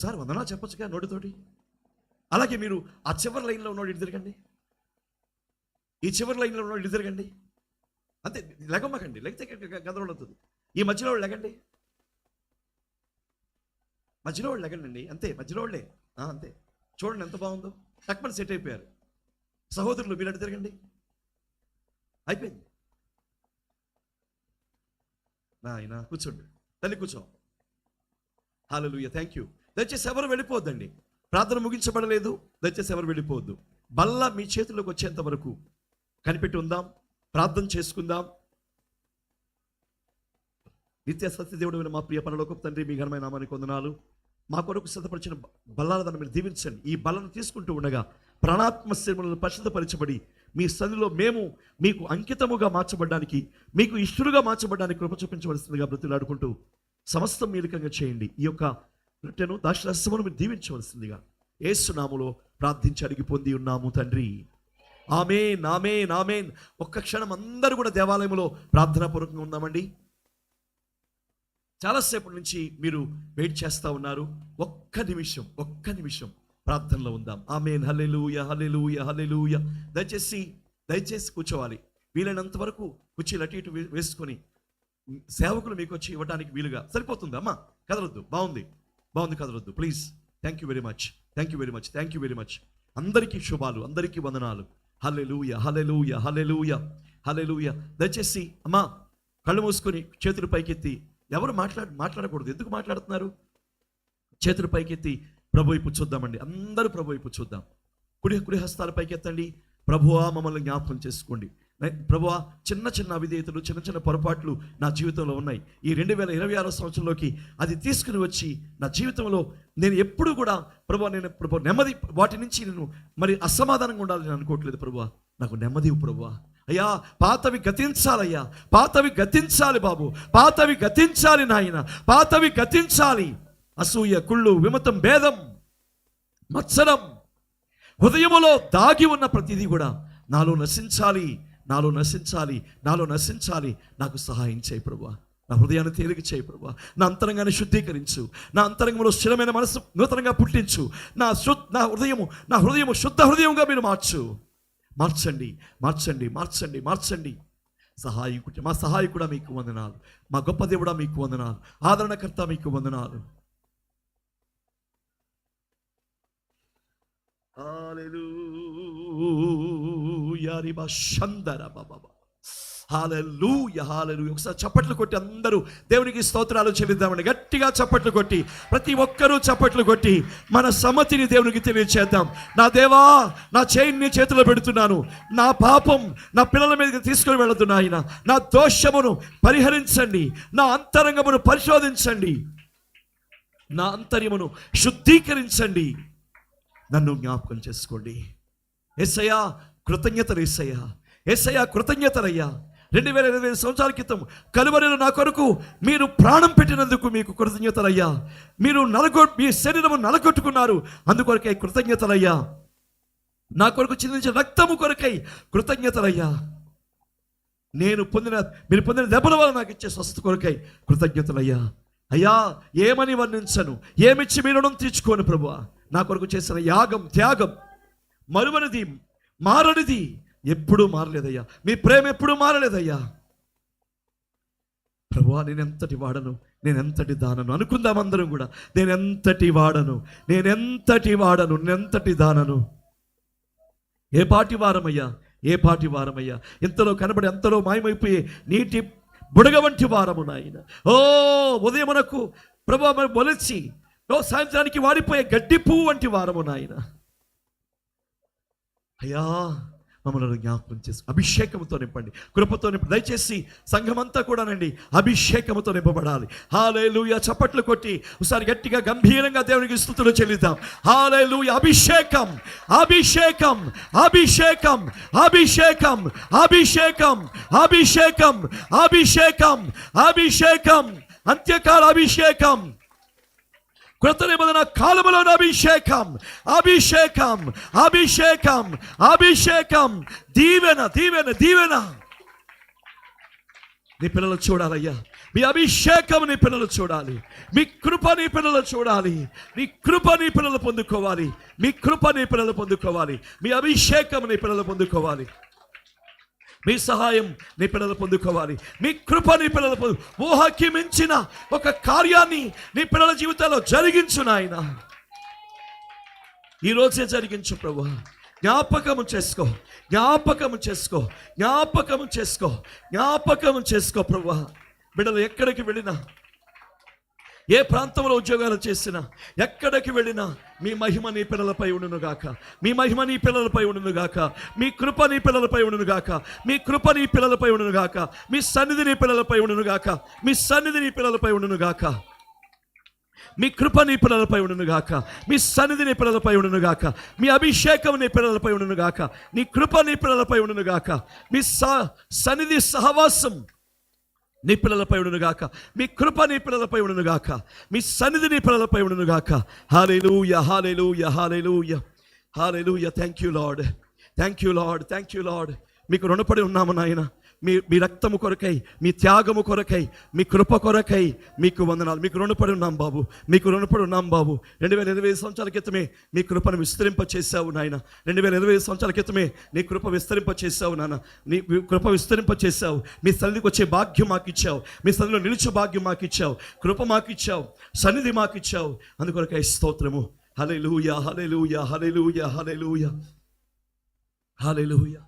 Sir వందనాలు చెప్పొచ్చుగా నోటితోటి. అలాగే మీరు ఆ చివరి లైన్లో ఉన్నోడు ఇటు తిరగండి. ఈ చివరి లైన్లో ఉన్నోడు ఇటు తిరగండి. అంతే లెగమ్మకండి లెగితే గదరోడు అవుతుంది. ఈ మధ్యలో వాళ్ళు లెగండి. మధ్యలో వాళ్ళు లెగండి అంతే మధ్యలో వాళ్ళే. అంతే. చూడండి ఎంత బాగుందో. టక్మని సెట్ అయిపోయారు. సహోదరులు మీరు అటు తిరగండి. అయిపోయింది. నాయన కూర్చోండి. తల్లి కూర్చో. హాలూయ థ్యాంక్ యూ దయచేసి ఎవరు వెళ్ళిపోద్దండి? ప్రార్థన ముగించబడలేదు దయచేసి ఎవరు వెళ్ళిపోవద్దు బల్ల మీ చేతుల్లోకి వచ్చేంత వరకు కనిపెట్టి ఉందాం ప్రార్థన చేసుకుందాం. నిత్య సత్యదేవుడు మా ప్రియ పరలోకపు తండ్రి మీ ఘనమైన నామానికి వందనాలు. మా కొరకు సిద్ధపరిచిన బల్లాలను మీరు దీవించండి. ఈ బల్లను తీసుకుంటూ ఉండగా ప్రాణాత్మ శ్రమలను పరిశుద్ధపరచబడి మీ సన్నిలో మేము మీకు అంకితముగా మార్చబడడానికి మీకు ఇష్టలుగా మార్చబడడానికి కృప చూపించవలసిందిగా బ్రతులాడుకుంటూ సమస్తం మీలికంగా చేయండి. ఈ యొక్క రొట్టెను దాశరస్యమును మీరు దీవించవలసిందిగా ఏసునాములో ప్రార్థించి అడిగి పొంది ఉన్నాము తండ్రి. ఆమె నామే నామే ఒక్క క్షణం అందరూ కూడా దేవాలయంలో ప్రార్థనాపూర్వకంగా ఉందామండి. చాలాసేపు నుంచి మీరు వెయిట్ చేస్తూ ఉన్నారు. ఒక్క నిమిషం ఒక్క నిమిషం ప్రార్థనలో ఉందాం. Amen hallelujah hallelujah hallelujah. దయచేసి దయచేసి కూర్చోవాలి. వీలైనంత వరకు కుర్చీలు అటు ఇటు వేసుకొని సేవకులు మీకు వచ్చి ఇవ్వడానికి వీలుగా సరిపోతుంది? అమ్మా కదలొద్దు. బాగుంది. బాగుంది కదలొద్దు please thank you very much thank you very much thank you very much అందరికీ శుభాలు అందరికీ వందనాలు. హల్లెలూయ హల్లెలూయ హల్లెలూయ హల్లెలూయ దయచేసి అమ్మా కళ్ళు మూసుకొని చేతులు పైకెత్తి ఎవరు మాట్లాడ మాట్లాడకూడదు. ఎందుకు మాట్లాడుతున్నారు? చేతులు పైకెత్తి ప్రభు వైపు చూద్దామండి. అందరూ ప్రభు వైపు చూద్దాం. కుడి కుడి హస్తాల పైకెత్తండి. ప్రభువా మమ్మల్ని జ్ఞాపకం చేసుకోండి. నే- చిన్న చిన్న అవిధేయతలు చిన్న చిన్న పొరపాట్లు నా జీవితంలో ఉన్నాయి. ఈ రెండు వేల ఇరవై ఆరో సంవత్సరంలోకి అది తీసుకుని వచ్చి నా జీవితంలో నేను ఎప్పుడు కూడా ప్రభు నేను ప్రభు నెమ్మది వాటి నుంచి నేను మరి అసమాధానంగా ఉండాలని నేను అనుకోవట్లేదు ప్రభువా. నాకు నెమ్మది ఇవ్వు అయ్యా పాతవి గతించాలయ్యా. పాతవి గతించాలి బాబు. పాతవి గతించాలి నాయన. పాతవి గతించాలి. అసూయ కుళ్ళు విమతం భేదం మత్సరం. హృదయములో దాగి ఉన్న ప్రతిదీ కూడా నాలో నశించాలి. నాలో నశించాలి నాలో నశించాలి. నాకు సహాయం చేయి ప్రభా నా హృదయాన్ని తేలిక చేయి ప్రభా నా అంతరంగాన్ని శుద్ధీకరించు. నా అంతరంగంలో స్థిరమైన మనసు నూతనంగా పుట్టించు. నా శు నా హృదయము నా హృదయము శుద్ధ హృదయంగా మీరు మార్చు. మార్చండి మార్చండి మార్చండి మార్చండి. సహాయకుడు మా సహాయకుడా మీకు వందనాలు. మా గొప్ప దేవుడా మీకు వందనాలు. ఆదరణకర్త మీకు వందనాలు. Hallelujah. రిబా షందర బాబా ఒకసారి చప్పట్లు కొట్టి అందరూ దేవునికి స్తోత్రాలు చెల్లిద్దామని గట్టిగా చప్పట్లు కొట్టి ప్రతి ఒక్కరూ చప్పట్లు కొట్టి మన సమ్మతిని దేవునికి తెలియచేద్దాం. నా దేవా నా చేయిని చేతిలో పెడుతున్నాను. నా పాపం నా పిల్లల మీదకి తీసుకొని వెళుతున్నా ఆయన. నా దోషమును పరిహరించండి. నా అంతరంగమును పరిశోధించండి. నా అంతర్యమును శుద్ధీకరించండి. నన్ను జ్ఞాపకం చేసుకోండి. ఎస్సయ్యా కృతజ్ఞతలు ఎస్సయ్యా ఎస్సయ్యా కృతజ్ఞతలయ్యా. రెండు వేల ఇరవై ఐదు సంవత్సరాల క్రితం కలువరిలో నా కొరకు మీరు ప్రాణం పెట్టినందుకు మీకు కృతజ్ఞతలయ్యా. మీరు నలగొ మీ శరీరము నలగొట్టుకున్నారు. అందుకొరకై కృతజ్ఞతలయ్యా. నా కొరకు చిందించిన రక్తము కొరకై కృతజ్ఞతలయ్యా. నేను పొందిన మీరు పొందిన దెబ్బల వల్ల నాకు ఇచ్చే స్వస్థ కొరకై కృతజ్ఞతలయ్యా. అయ్యా ఏమని వర్ణించను? ఏమిచ్చి మీ రుణం తీర్చుకోను ప్రభు నా కొరకు చేసిన యాగం త్యాగం మరువనిది మారనిది. ఎప్పుడూ మారలేదయ్యా. మీ ప్రేమ ఎప్పుడూ మారలేదయ్యా. ప్రభువా నేనెంతటి వాడను? నేను ఎంతటి దానను? అనుకుందాం అందరం కూడా. నేను ఎంతటి వాడను? నేనెంతటి వాడను? నేనెంతటి దానను? ఏ పాటి వారమయ్యా? ఏ పాటి వారమయ్యా? ఇంతలో కనబడి ఎంతలో మాయమైపోయే నీటి బుడగ వంటి వారము నాయన. ఓ ఉదయమునకు ప్రభు మరి మొలిచి ఓ సాయంత్రానికి వాడిపోయే గడ్డి పువ్వు వంటి వారము నాయన. అయ్యా మమ్మల్ని జ్ఞాపకం చేసు అభిషేకంతో నింపండి. కృపతో నింపండి దయచేసి సంఘమంతా కూడానండి అభిషేకంతో నింపబడాలి. హాలేలుయ చప్పట్లు కొట్టి ఒకసారి గట్టిగా గంభీరంగా దేవునికి స్థుతులు చెల్లిద్దాం. హాలేలుయ అభిషేకం అభిషేకం అభిషేకం అభిషేకం అభిషేకం అభిషేకం అభిషేకం అభిషేకం అంత్యకాల అభిషేకం. కృత నిబంధన కాలంలో అభిషేకం అభిషేకం అభిషేకం అభిషేకం. దీవెన దీవెన దీవెన. నీ పిల్లలు చూడాలయ్యా. మీ అభిషేకం నీ పిల్లలు చూడాలి. మీ కృప నీ పిల్లలు చూడాలి. నీ కృప నీ పిల్లలు పొందుకోవాలి. మీ కృప నీ పిల్లలు పొందుకోవాలి. మీ అభిషేకం నీ పిల్లలు పొందుకోవాలి. మీ సహాయం నీ పిల్లలు పొందుకోవాలి. మీ కృప నీ పిల్లలు పొందు ఊహకి మించిన ఒక కార్యాన్ని నీ పిల్లల జీవితాల్లో జరిగించు నాయన. ఈ రోజే జరిగించు ప్రభు. జ్ఞాపకము చేసుకో జ్ఞాపకము చేసుకో జ్ఞాపకము చేసుకో జ్ఞాపకము చేసుకో ప్రభు. బిడ్డలు ఎక్కడికి వెళ్ళినా ఏ ప్రాంతంలో ఉద్యోగాలు చేసినా ఎక్కడికి వెళ్ళినా మీ మహిమ నీ పిల్లలపై ఉండును గాక మీ మహిమ నీ పిల్లలపై ఉండును గాక మీ కృప నీ పిల్లలపై ఉండును గాక మీ కృప నీ పిల్లలపై ఉండును గాక మీ సన్నిధి నీ పిల్లలపై ఉండును గాక మీ సన్నిధి నీ పిల్లలపై ఉండును గాక మీ కృప నీ పిల్లలపై ఉండును గాక మీ సన్నిధి నీ పిల్లలపై ఉండును గాక మీ అభిషేకం నీ పిల్లలపై ఉండును గాక నీ కృప నీ పిల్లలపై ఉండును గాక మీ సన్నిధి సహవాసం నీ పిల్లలపై గాక. మీ కృప నీ పిల్లలపై గాక. మీ సన్నిధి నీ పిల్లలపై ఉండును గాక. Hallelujah hallelujah hallelujah hallelujah thank you lord thank you lord thank you lord మీకు రుణపడి ఉన్నాము నాయన. మీ మీ రక్తము కొరకై మీ త్యాగము కొరకై మీ కృప కొరకై మీకు వందనాలు. మీకు రుణపడి ఉన్నాం బాబు. మీకు రుణపడి ఉన్నాం బాబు. రెండు వేల ఇరవై సంవత్సరాల క్రితమే మీ కృపను విస్తరింప చేశావు నాయన. రెండు వేల ఇరవై సంవత్సరాల క్రితమే నీ కృప విస్తరింప చేశావు నాన్న నీ కృప విస్తరింప చేశావు. మీ సన్నిధికి వచ్చే భాగ్యం మాకు ఇచ్చావు మీ సన్నిధిలో నిలిచే భాగ్యం మాకు ఇచ్చావు కృప మాకు ఇచ్చావు సన్నిధి మాకు ఇచ్చావు అందుకొరకై స్తోత్రము. Hallelujah hallelujah hallelujah hallelujah hallelujah hallelujah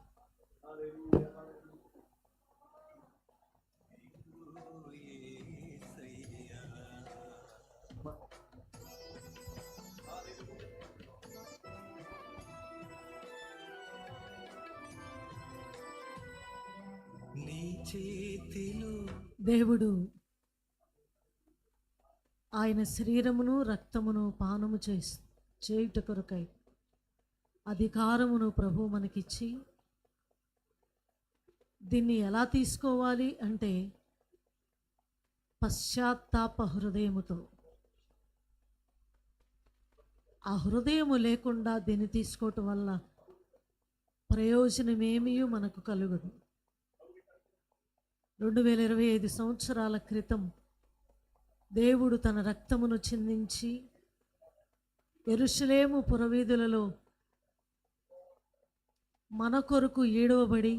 దేవుడు ఆయన శరీరమును రక్తమును పానము చేసి చేయుట కొరకై అధికారమును ప్రభు మనకిచ్చి దీన్ని ఎలా తీసుకోవాలి అంటే పశ్చాత్తాప హృదయముతో. ఆ హృదయము లేకుండా దీన్ని తీసుకోవటం వల్ల ప్రయోజనమేమీ మనకు కలుగదు. రెండు వేల ఇరవై ఐదు సంవత్సరాల క్రితం దేవుడు తన రక్తమును చిందించి ఎరుషలేము పురవీధులలో మన కొరకు ఏడవబడి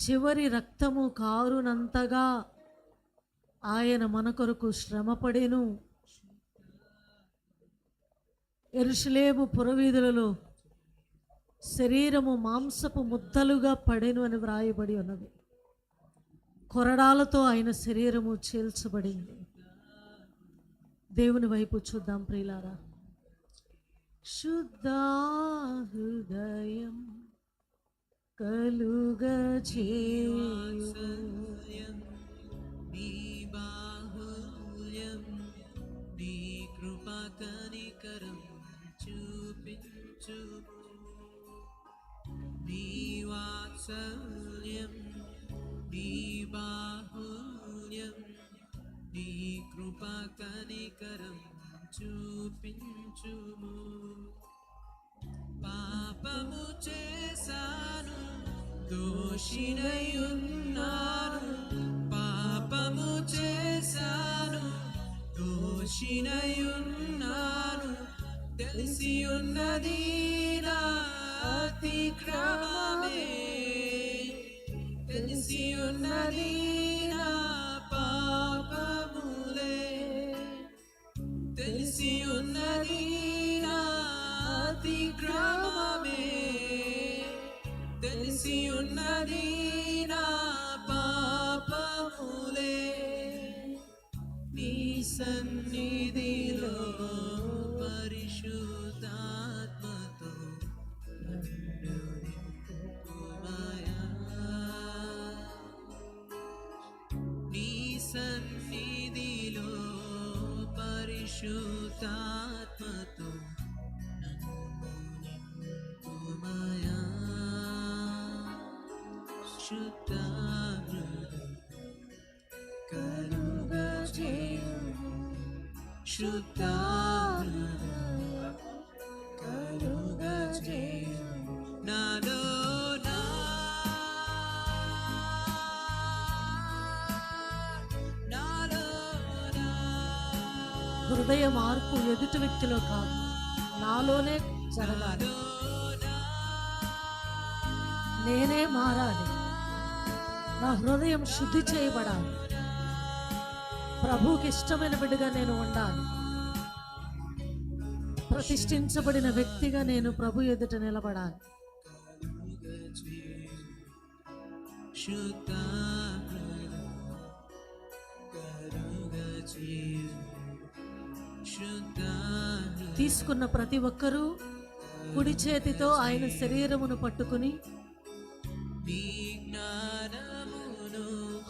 చివరి రక్తము కారునంతగా ఆయన మన కొరకు శ్రమపడేను. ఎరుషలేము పురవీధులలో శరీరము మాంసపు ముద్దలుగా పడెను అని వ్రాయబడి ఉన్నది. కొరడాలతో ఆయన శరీరము చీల్చబడింది. దేవుని వైపు చూద్దాం ప్రియులారా. శుద్ధ హృదయం కలుగ నీ She know you హృదయ మార్పు ఎదుటి వ్యక్తిలో కాదు. నాలోనే జరగాలి. నేనే మారాలి. నా హృదయం శుద్ధి చేయబడాలి. ప్రభువుకి ఇష్టమైన బిడ్డగా నేను ఉండాలి. ప్రతిష్ఠించబడిన వ్యక్తిగా నేను ప్రభు ఎదుట నిలబడాలి. తీసుకున్న ప్రతి ఒక్కరూ కుడి చేతితో ఆయన శరీరమును పట్టుకుని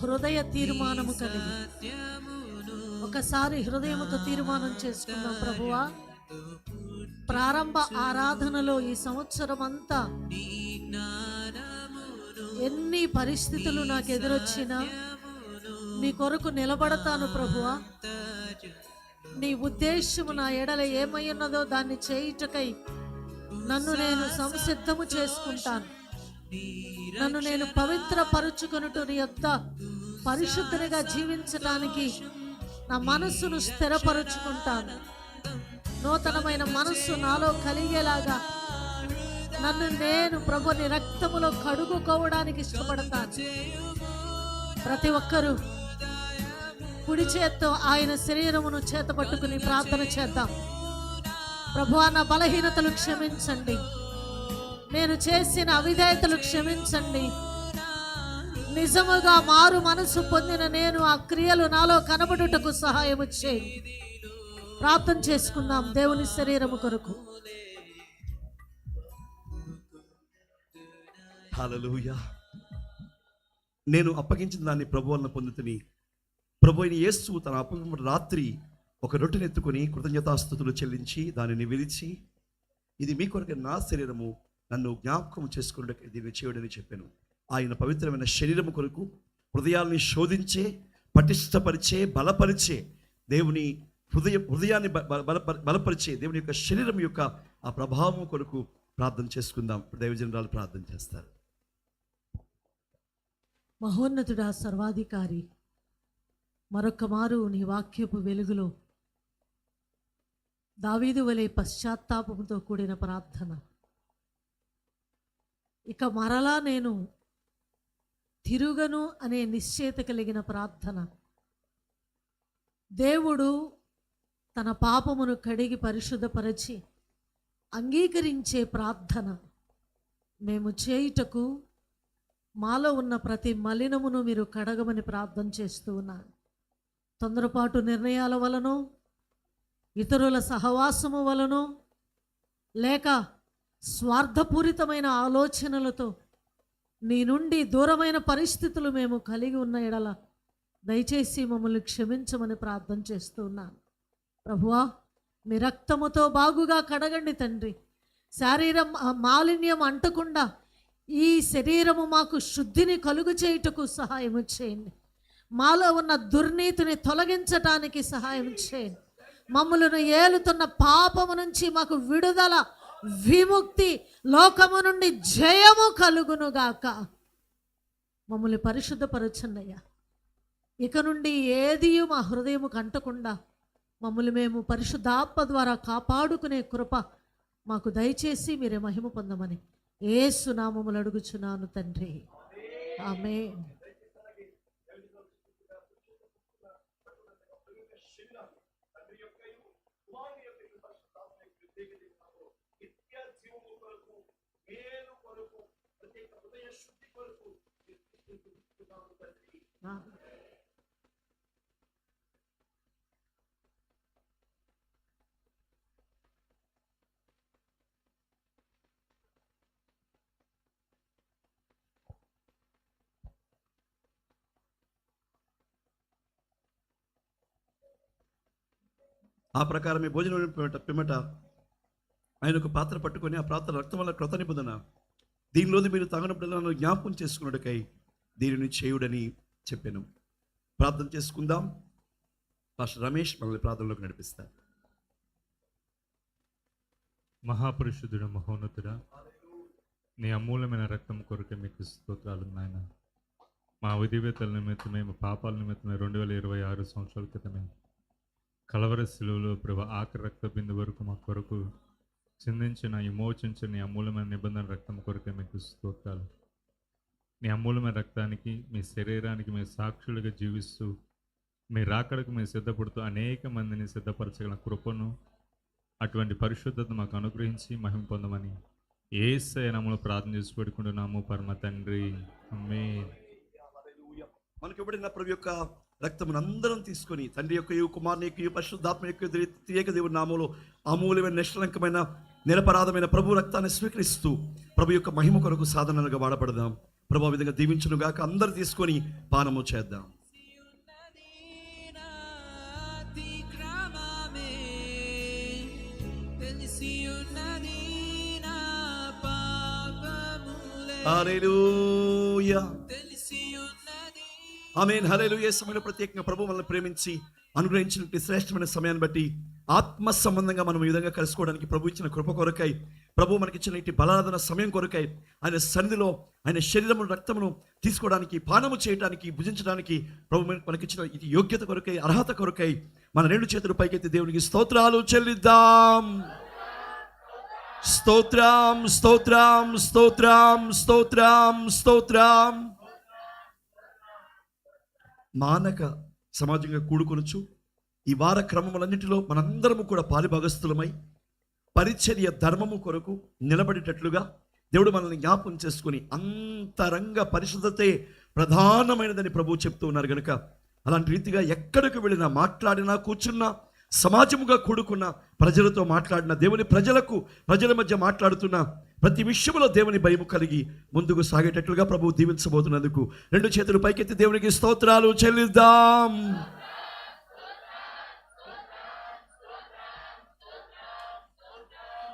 హృదయ తీర్మానము కలిగి ఒక్కసారి ఒకసారి హృదయముతో తీర్మానం చేసుకుందాం ప్రభువా. ప్రారంభ ఆరాధనలో ఈ సంవత్సరం అంతా ఎన్ని పరిస్థితులు నాకు ఎదురొచ్చినా నీ కొరకు నిలబడతాను ప్రభువా. నీ ఉద్దేశము నా ఎడల ఏమై ఉన్నదో దాన్ని చేయుటకై నన్ను నేను సంసిద్ధము చేసుకుంటాను. నన్ను నేను పవిత్రపరుచుకొనుట నీ యొక్క పరిశుద్ధునిగా జీవించడానికి నా మనస్సును స్థిరపరుచుకుంటాను. నూతనమైన మనస్సు నాలో కలిగేలాగా నన్ను నేను ప్రభుని రక్తములో కడుగుకోవడానికి ఇష్టపడతాను. ప్రతి ఒక్కరూ కుడి చేత్తో ఆయన శరీరమును చేత పట్టుకుని ప్రార్థన చేద్దాం. ప్రభు నా బలహీనతలు క్షమించండి. నేను చేసిన అవిధేయతలు క్షమించండి. నిజముగా మారు మనసు పొందిన నేను ఆ క్రియలు నాలో కనబడుటకు సహాయము వచ్చే ప్రార్థన చేసుకుందాం దేవుని శరీరము కొరకు. నేను అప్పగించిన దాన్ని ప్రభు వలన పొందుతుని. ప్రభు అయిన యేసు తన అప్పగింపు రాత్రి ఒక రొట్టెనెత్తుకొని కృతజ్ఞతాస్థుతులు చెల్లించి దానిని విరిచి ఇది మీ కొరకు నా శరీరము నన్ను జ్ఞాపకం చేసుకున్నట్టు దీన్ని చేయడని చెప్పాను. ఆయన పవిత్రమైన శరీరము కొరకు హృదయాల్ని శోధించే పటిష్టపరిచే బలపరిచే దేవుని హృదయ హృదయాన్ని బలప- బలపరిచే దేవుని యొక్క శరీరం యొక్క ఆ ప్రభావం కొరకు ప్రార్థన చేసుకుందాం. దైవజనరాలు ప్రార్థన చేస్తారు. మహోన్నతుడా సర్వాధికారి మరొక మారు నీ వాక్యపు వెలుగులో దావీదు వలె పశ్చాత్తాపంతో కూడిన ప్రార్థన. ఇక మరలా నేను తిరుగను అనే నిశ్చేత కలిగిన ప్రార్థన. దేవుడు తన పాపమును కడిగి పరిశుద్ధపరచి అంగీకరించే ప్రార్థన. మేము చేయుటకు మాలో ఉన్న ప్రతి మలినమును మీరు కడగమని ప్రార్థన చేస్తూ ఉన్నాను. తొందరపాటు నిర్ణయాల వలనో ఇతరుల సహవాసము వలనో లేక స్వార్థపూరితమైన ఆలోచనలతో నీ నుండి దూరమైన పరిస్థితులు మేము కలిగి ఉన్న ఎడల దయచేసి మమ్మల్ని క్షమించమని ప్రార్థన చేస్తూ ఉన్నాను. ప్రభువా మీ రక్తముతో బాగుగా కడగండి తండ్రి. శారీరం మాలిన్యం అంటకుండా ఈ శరీరము మాకు శుద్ధిని కలుగు చేయుటకు సహాయం చేయండి. మాలో ఉన్న దుర్నీతిని తొలగించటానికి సహాయం చేయండి. మమ్మలను ఏలుతున్న పాపము నుంచి మాకు విడుదల విముక్తి లోకము నుండి జయము కలుగునుగాక. మమ్మల్ని పరిశుద్ధపరచండియ్యా. ఇక నుండి ఏది మా హృదయము కంటకుండా మమ్మల్ని మేము పరిశుద్ధాత్మ ద్వారా కాపాడుకునే కృప మాకు దయచేసి మీరే మహిమ పొందమని ఏ సునామములు అడుగుచున్నాను తండ్రి. ఆమె ఆ ప్రకారమే భోజనం పిమ్మట ఆయన ఒక పాత్ర పట్టుకొని ఆ పాత్ర రక్తం వల్ల కృత నిబంధన. దీనిలోని మీరు తాగినప్పుడల్లా నన్ను జ్ఞాపకం చేసుకున్నట్టుకై దీనిని చేయుడని చెప్పాను. ప్రార్థన చేసుకుందాం. పాస్టర్ రమేష్ మనల్ని ప్రార్థనలోకి నడిపిస్తారు. మహాపురుషుడు మహోన్నతుడ నీ అమూల్యమైన రక్తం కొరకే మీకు స్తోత్రాలు నాయన. మా విధివేతల నిమిత్తమే మా పాపాల నిమిత్తమే రెండు వేల ఇరవై ఆరు సంవత్సరాల క్రితమే కలవర శిలువలో ప్రభు ఆఖరి రక్త బిందు వరకు మా కొరకు చిందించిన విమోచించిన నీ అమూల్యమైన నిబంధన రక్తం కొరకే మీకు స్తోత్రాలు. మీ అమూల్యమైన రక్తానికి మీ శరీరానికి మీ సాక్షులుగా జీవిస్తూ మీ రాకడకు మీరు సిద్ధపడుతూ అనేక మందిని సిద్ధపరచగల కృపను అటువంటి పరిశుద్ధత మాకు అనుగ్రహించి మహిమ పొందమని ఏ నమ్మలో ప్రార్థన చేసి పెట్టుకుంటున్నాము పరమ తండ్రి. అమ్మే మనకి ఇవ్వబడిన ప్రభు యొక్క రక్తమును అందరం తీసుకొని తండ్రి యొక్క కుమారుని యొక్క పరిశుద్ధాత్మ యొక్క త్రియేక దేవుడి నామంలో అమూల్యమైన నిష్కలంకమైన నిరపరాధమైన ప్రభు రక్తాన్ని స్వీకరిస్తూ ప్రభు యొక్క మహిమ కొరకు సాధనలుగా వాడబడదాం. ప్రభు విధంగా దీవించును గాక. అందరు తీసుకొని పానము చేద్దాం. ఉన్నది ఆమె హలేలు ఏ సమయంలో ప్రత్యేకంగా ప్రభు మనల్ని ప్రేమించి అనుగ్రహించినటువంటి శ్రేష్టమైన సమయాన్ని బట్టి ఆత్మ సంబంధంగా మనం ఈ విధంగా కలుసుకోవడానికి ప్రభు ఇచ్చిన కృప కొరకై ప్రభు మనకిచ్చిన ఇట్టి బలాదన సమయం కొరకై ఆయన సన్నిధిలో ఆయన శరీరము రక్తమును తీసుకోవడానికి పానము చేయడానికి భుజించడానికి ప్రభు మనకిచ్చిన ఇది యోగ్యత కొరకై అర్హత కొరకై మన రెండు చేతులు పైకెత్తి దేవునికి స్తోత్రాలు చెల్లిద్దాం. స్తోత్రం స్తోత్రం స్తోత్రం స్తోత్రం స్తోత్రం. మానక సమాజంగా కూడుకొనొచ్చు. ఈ వార క్రమములన్నిటిలో మనందరము కూడా పాలిభాగస్థులమై పరిచర్య ధర్మము కొరకు నిలబడేటట్లుగా దేవుడు మనల్ని జ్ఞాపకం చేసుకుని అంతరంగ పరిశుద్ధతే ప్రధానమైనదని ప్రభువు చెప్తూ ఉన్నారు కనుక అలాంటి రీతిగా ఎక్కడికి వెళ్ళినా మాట్లాడినా కూర్చున్నా సమాజముగా కూడుకున్న ప్రజలతో మాట్లాడిన దేవుని ప్రజలకు ప్రజల మధ్య మాట్లాడుతున్న ప్రతి విషయంలో దేవుని భయము కలిగి ముందుకు సాగేటట్లుగా ప్రభువు దీవించబోతున్నందుకు రెండు చేతులు పైకెత్తి దేవునికి స్తోత్రాలు చెల్లిద్దాం.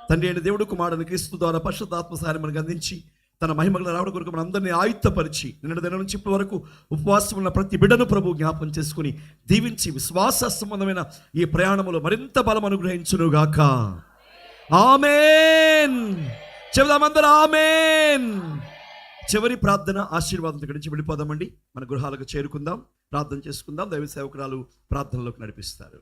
తండ్రి అయిన దేవుడు కుమారుని క్రీస్తు ద్వారా పరిశుద్ధాత్మ సహాయం మనకు అందించి తన మహిమగల రావడం కొరకు మన అందరినీ ఆయుత్తపరిచి నిన్న దినం నుంచి ఇప్పటి వరకు ఉపవాసం ఉన్న ప్రతి బిడ్డను ప్రభు జ్ఞాపం చేసుకుని దీవించి విశ్వాస సంబంధమైన ఈ ప్రయాణములో మరింత బలం అనుగ్రహించునుగాక. ఆమెన్. చెబుదామందరూ ఆమెన్. చివరి ప్రార్థన ఆశీర్వాదం దగ్గర నుంచి వెళ్ళిపోదామండి. మన గృహాలకు చేరుకుందాం ప్రార్థన చేసుకుందాం. దైవ సేవకురాలు ప్రార్థనలోకి నడిపిస్తారు.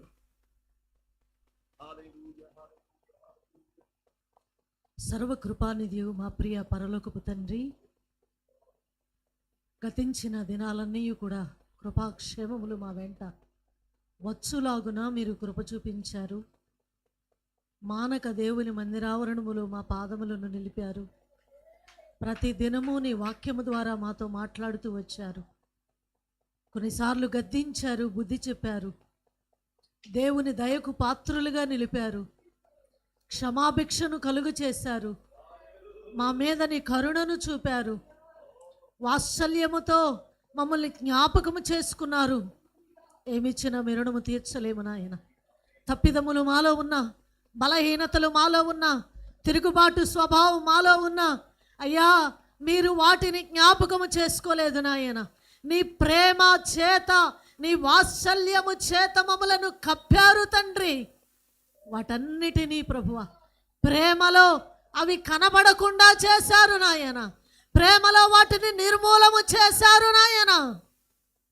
సర్వకృపానిధియు మా ప్రియ పరలోకపు తండ్రి గతించిన దినాలన్నీ కూడా కృపాక్షేమములు మా వెంట వచ్చులాగున మీరు కృప చూపించారు. మానక దేవుని మందిరావరణములు మా పాదములను నిలిపారు. ప్రతి దినము నీ వాక్యము ద్వారా మాతో మాట్లాడుతూ వచ్చారు. కొన్నిసార్లు గద్దించారు బుద్ధి చెప్పారు. దేవుని దయకు పాత్రులుగా నిలిపారు. క్షమాభిక్షను కలుగు చేశారు. మా మీద నీ కరుణను చూపారు. వాత్సల్యముతో మమ్మల్ని జ్ఞాపకము చేసుకున్నారు. ఏమిచ్చినా మీ రుణము తీర్చలేము నాయన. తప్పిదములు మాలో ఉన్న బలహీనతలు మాలో ఉన్న తిరుగుబాటు స్వభావం మాలో ఉన్న అయ్యా మీరు వాటిని జ్ఞాపకము చేసుకోలేదు నాయన. నీ ప్రేమ చేత నీ వాత్సల్యము చేత మమ్మలను కప్పారు తండ్రి. వాటన్నిటినీ ప్రభువ ప్రేమలో అవి కనబడకుండా చేశారు నాయన. ప్రేమలో వాటిని నిర్మూలము చేశారు నాయన.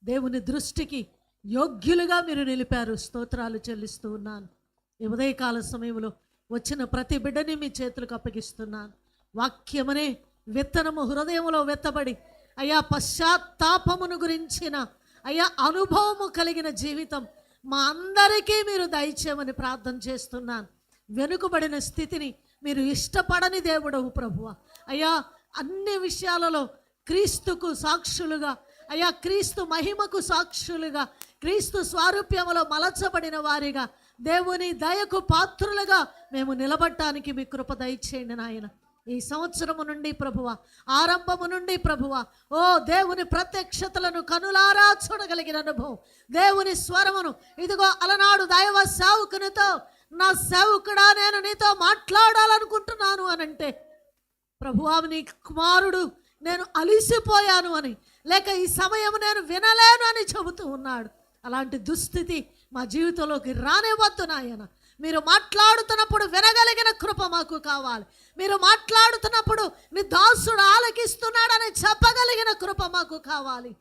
దేవుని దృష్టికి యోగ్యులుగా మీరు నిలిపారు. స్తోత్రాలు చెల్లిస్తూ ఉన్నాను. ఈ ఉదయకాల సమయంలో వచ్చిన ప్రతి బిడ్డని మీ చేతులకు అప్పగిస్తున్నాను. వాక్యమనే విత్తనము హృదయములో వెత్తబడి అయ్యా పశ్చాత్తాపమును గురించిన అయ్యా అనుభవము కలిగిన జీవితం మా అందరికీ మీరు దయచేయమని ప్రార్థన చేస్తున్నాను. వెనుకబడిన స్థితిని మీరు ఇష్టపడని దేవుడవు ప్రభువ. అయ్యా అన్ని విషయాలలో క్రీస్తుకు సాక్షులుగా అయ్యా క్రీస్తు మహిమకు సాక్షులుగా క్రీస్తు స్వారూప్యములో మలచబడిన వారిగా దేవుని దయకు పాత్రులుగా మేము నిలబడటానికి మీ కృప దయచేయండి నాయన. ఈ సంవత్సరము నుండి ప్రభువ ఆరంభము నుండి ప్రభువ ఓ దేవుని ప్రత్యక్షతలను కనులారా చూడగలిగిన అనుభవం. దేవుని స్వరమును ఇదిగో అలనాడు దైవ సేవకునితో నా సేవకుడా నేను నీతో మాట్లాడాలనుకుంటున్నాను అనంటే ప్రభువా నీ కుమారుడు నేను అలిసిపోయాను అని లేక ఈ సమయం నేను వినలేను అని చెబుతూ ఉన్నాడు. అలాంటి దుస్థితి మా జీవితంలోకి రానివ్వద్దు నాయన. మీరు మాట్లాడుతున్నప్పుడు వినగలిగిన కృప మాకు కావాలి. మీరు మాట్లాడుతున్నప్పుడు నీ దాసుడు ఆలకిస్తున్నాడని చెప్పగలిగిన కృప మాకు కావాలి.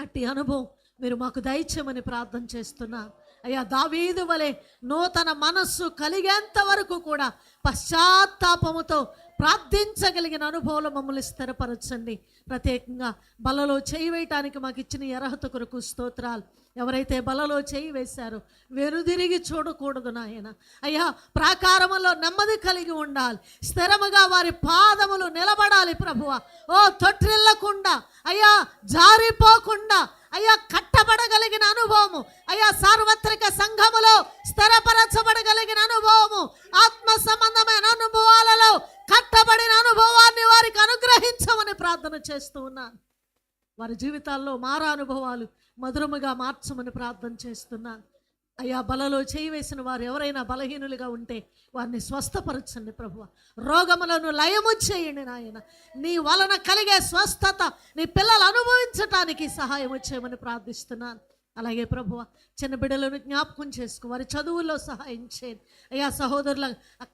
అట్టి అనుభవం మీరు మాకు దయచేయమని ప్రార్థన చేస్తున్నారు అయ్యా దావీదు వలె నూతన మనస్సు కలిగేంత వరకు కూడా పశ్చాత్తాపముతో ప్రార్థించగలిగిన అనుభవంలో మమ్మల్ని స్థిరపరచండి. ప్రత్యేకంగా బలలో చేయి వేయటానికి మాకు ఇచ్చిన అర్హత కొరకు స్తోత్రాలు. ఎవరైతే బలలో చేయి వేశారో వెనుదిరిగి చూడకూడదు నాయన. అయ్యా ప్రాకారములో నెమ్మది కలిగి ఉండాలి. స్థిరముగా వారి పాదములు నిలబడాలి ప్రభువ. ఓ తొట్టిల్లకుండా అయ్యా జారిపోకుండా అయ్యా కట్టబడగలిగిన అనుభవము. అయ్యా సార్వత్రిక సంఘములో స్థిరపరచబడగలిగిన అనుభవము. ఆత్మ సంబంధమైన అనుభవాలలో కట్టబడిన అనుభవాన్ని వారికి అనుగ్రహించమని ప్రార్థన చేస్తూ ఉన్నాను. వారి జీవితాల్లో మారా అనుభవాలు మధురముగా మార్చమని ప్రార్థన చేస్తున్నాను. అయ్యా బలలో చేయి వేసిన వారు ఎవరైనా బలహీనులుగా ఉంటే వారిని స్వస్థపరచండి ప్రభు రోగములను లయము చేయండి నాయన. నీ వలన కలిగే స్వస్థత నీ పిల్లలు అనుభవించటానికి సహాయం చేయమని ప్రార్థిస్తున్నాను. అలాగే ప్రభువ చిన్న బిడ్డలను జ్ఞాపకం చేసుకో వారి చదువుల్లో సహాయం చేయండి అయ్యా సహోదరుల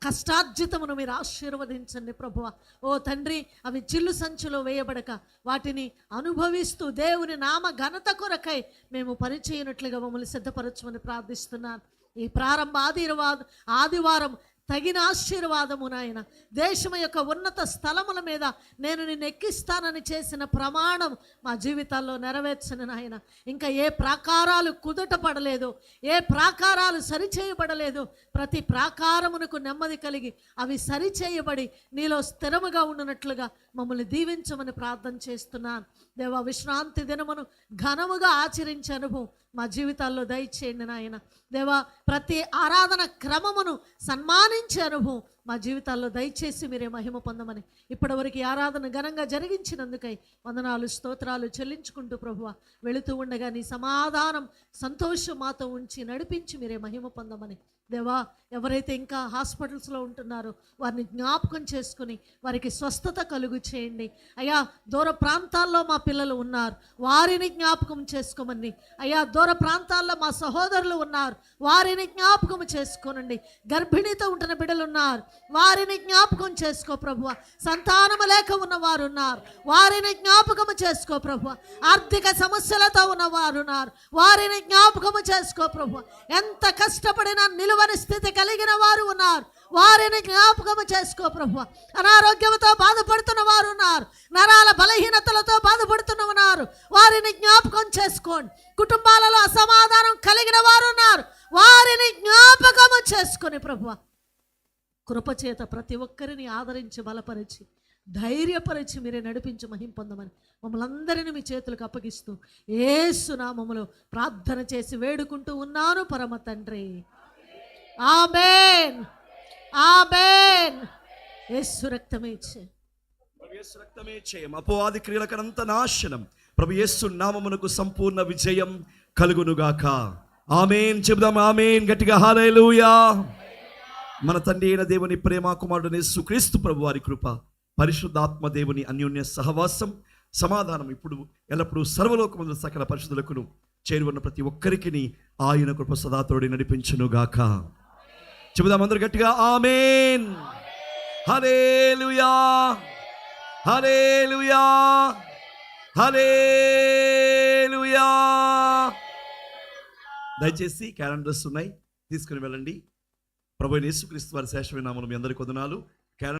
కష్టార్జితమును మీరు ఆశీర్వదించండి ప్రభువ ఓ తండ్రి అవి చిల్లు సంచులో వేయబడక వాటిని అనుభవిస్తూ దేవుని నామ ఘనత కొరకై మేము పనిచేయనట్లుగా మమ్మల్ని సిద్ధపరచమని ప్రార్థిస్తున్నాను. ఈ ప్రారంభ ఆదివాద ఆదివారం తగిన ఆశీర్వాదము నాయన. దేశం యొక్క ఉన్నత స్థలముల మీద నేను నిన్ను ఎక్కిస్తానని చేసిన ప్రమాణం మా జీవితాల్లో నెరవేర్చను నాయన. ఇంకా ఏ ప్రాకారాలు కుదుట పడలేదు ఏ ప్రాకారాలు సరిచేయబడలేదు ప్రతి ప్రాకారమునకు నెమ్మది కలిగి అవి సరిచేయబడి నీలో స్థిరముగా ఉండినట్లుగా మమ్మల్ని దీవించమని ప్రార్థన చేస్తున్నాను. దేవా విశ్రాంతి దినమును ఘనముగా ఆచరించే అనుభవం మా జీవితాల్లో దయచేయండి నాయన. దేవా ప్రతి ఆరాధన క్రమమును సన్మానించే అనుభవం మా జీవితాల్లో దయచేసి మీరే మహిమ పొందమని ఇప్పటివరకు ఆరాధన ఘనంగా జరిగించినందుకై వందనాలు స్తోత్రాలు చెల్లించుకుంటూ ప్రభువ వెళుతూ ఉండగా నీ సమాధానం సంతోషం మాతో ఉంచి నడిపించి మీరే మహిమ పొందమని. దేవా ఎవరైతే ఇంకా హాస్పిటల్స్లో ఉంటున్నారో వారిని జ్ఞాపకం చేసుకుని వారికి స్వస్థత కలుగు చేయండి. అయ్యా దూర ప్రాంతాల్లో మా పిల్లలు ఉన్నారు. వారిని జ్ఞాపకం చేసుకోమని. అయ్యా దూర ప్రాంతాల్లో మా సహోదరులు ఉన్నారు. వారిని జ్ఞాపకం చేసుకోనండి. గర్భిణీతో ఉంటున్న బిడ్డలు ఉన్నారు. వారిని జ్ఞాపకం చేసుకో ప్రభు సంతానము లేక ఉన్నవారు ఉన్నారు. వారిని జ్ఞాపకము చేసుకో ప్రభువ. ఆర్థిక సమస్యలతో ఉన్నవారు ఉన్నారు. వారిని జ్ఞాపకము చేసుకో ప్రభు ఎంత కష్టపడినా నిలువని స్థితి కలిగిన వారు ఉన్నారు. వారిని జ్ఞాపకము చేసుకో ప్రభు. అనారోగ్యంతో బాధపడుతున్న వారు ఉన్నారు. నరాల బలహీనతలతో బాధపడుతున్న ఉన్నారు. వారిని జ్ఞాపకం చేసుకోండి. కుటుంబాలలో అసమాధానం కలిగిన వారు ఉన్నారు. వారిని జ్ఞాపకము చేసుకొని ప్రభు. కృపచేత ప్రతి ఒక్కరిని ఆదరించి బలపరిచి ధైర్యపరిచి మీరే నడిపించి మహిం పొందమని మమ్మల్ని అందరిని మీ చేతులకు అప్పగిస్తూ ఏసునామములో ప్రార్థన చేసి వేడుకుంటూ ఉన్నాను పరమ తండ్రి. ఆమెన్. ఆమెన్. యేసు రక్తమే ఇచ్చే. యేసు రక్తమే జయం అపవాది క్రియలకనంత నాశనం. ప్రభు యేసు నామమునకు సంపూర్ణ విజయం కలుగునుగాక. ఆమెన్. చెబుదాం ఆమెన్. గట్టిగా హాలేలుయా మన తండ్రి అయిన దేవుని ప్రేమ కుమారుడు యేసు క్రీస్తు ప్రభు వారి కృప పరిశుద్ధాత్మ దేవుని అన్యోన్య సహవాసం సమాధానం ఇప్పుడు ఎల్లప్పుడూ సర్వలోకమందు సకల పరిశుద్ధులకును చేరువన్న ప్రతి ఒక్కరికి ఆయన కృప సదాతోడి నడిపించునుగాక. చెబుదాం అందరు గట్టిగా ఆమెన్. హలేలుయా హలేలుయా హలేలుయా దయచేసి క్యాలెండర్స్ ఉన్నాయి తీసుకుని వెళ్ళండి. ప్రభు యేసుక్రీస్తు వారి శేషమైన నామములు మీ అందరి కొదనాలు